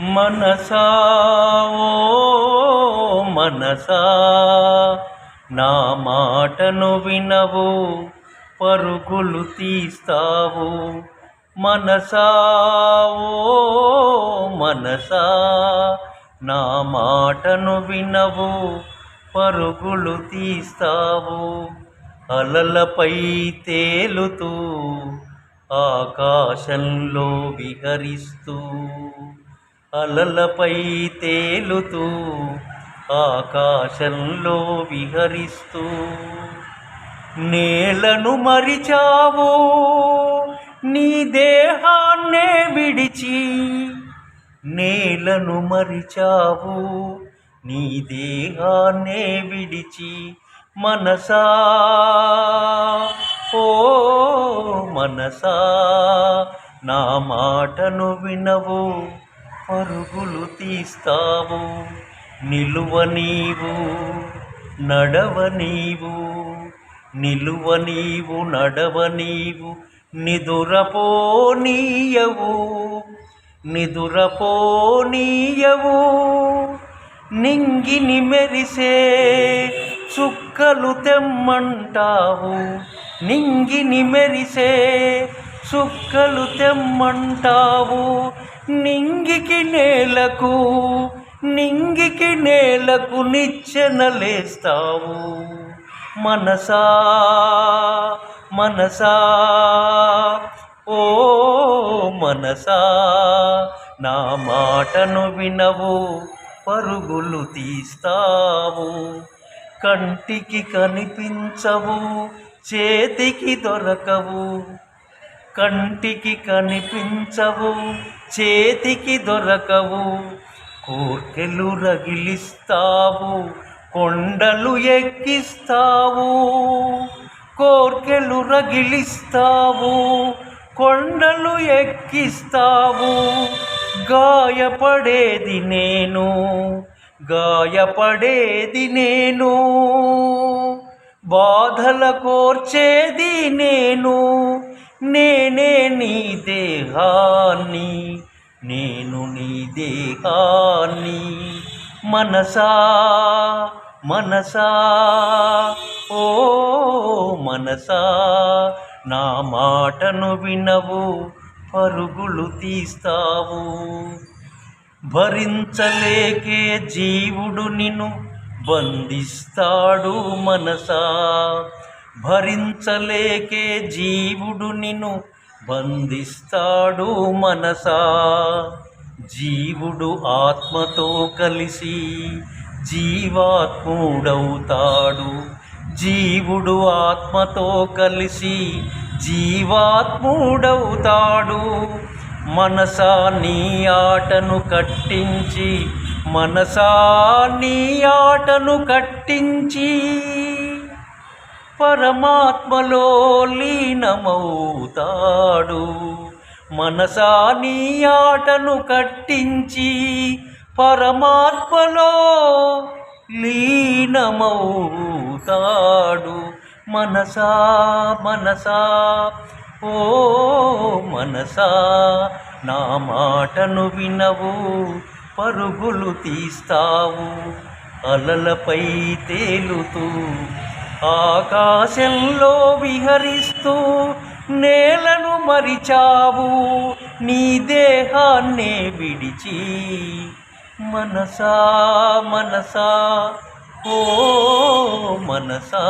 మనసా ఓ మనసా నా మాటను వినవు పరుగులు తీస్తావు. మనసా ఓ మనసా నా మాటను వినవు పరుగులు తీస్తావు. అలలపై తేలుతూ ఆకాశంలో విహరిస్తూ. అలలపై తేలుతూ ఆకాశంలో విహరిస్తూ నేలను మరిచావు నీ దేహాన్నే విడిచి నేలను మరిచావు నీ దేహాన్నే విడిచి మనసా ఓ మనసా నా మాటను వినవు పరుగులు తీస్తావు నిలువ నీవు నడవ నీవు నిలువ నీవు నడవ నీవు నిదురపోనీయవు నిదురపోనీయవు. నింగిని మెరిసే చుక్కలు తెమ్మంటావు నింగిని మెరిసే చుక్కలు తెమ్మంటావు. నింగికి నేలకు నింగికి నేలకు నిచ్చెనలేస్తావు మనసా మనసా ఓ మనసా నా మాటను వినవు పరుగులు తీస్తావు. కంటికి కనిపించవు చేతికి దొరకవు కంటికి కనిపించవు చేతికి దొరకవు కోర్కెలు రగిలిస్తావు కొండలు ఎక్కిస్తావు కోర్కెలు రగిలిస్తావు కొండలు ఎక్కిస్తావు. గాయపడేది నేను గాయపడేది నేను బాధల కోర్చేది నేను నేనే నీ దేహాన్ని నేను నీ దేహాన్ని. మనసా మనసా ఓ మనసా నా మాటను వినవు పరుగులు తీస్తావు. భరించలేకే జీవుడు నిన్ను బంధిస్తాడు మనసా. భరించలేకే జీవుడు నిన్ను బంధిస్తాడు మనసా. జీవుడు ఆత్మతో కలిసి జీవాత్ముడవుతాడు. జీవుడు ఆత్మతో కలిసి జీవాత్ముడవుతాడు. మనసా నీ ఆటను కట్టించి మనసా నీ ఆటను కట్టించి. పరమాత్మలో లీనమవుతాడు. మనసా నీ ఆటను కట్టించి పరమాత్మలో లీనమవుతాడు. మనసా మనసా ఓ మనసా నా మాటను వినవు పరుగులు తీస్తావు అలలపై తేలుతూ ఆకాశంలో విహరిస్తూ నేలను మరిచావు. నీ దేహాన్నే విడిచి మనసా మనసా ఓ మనసా.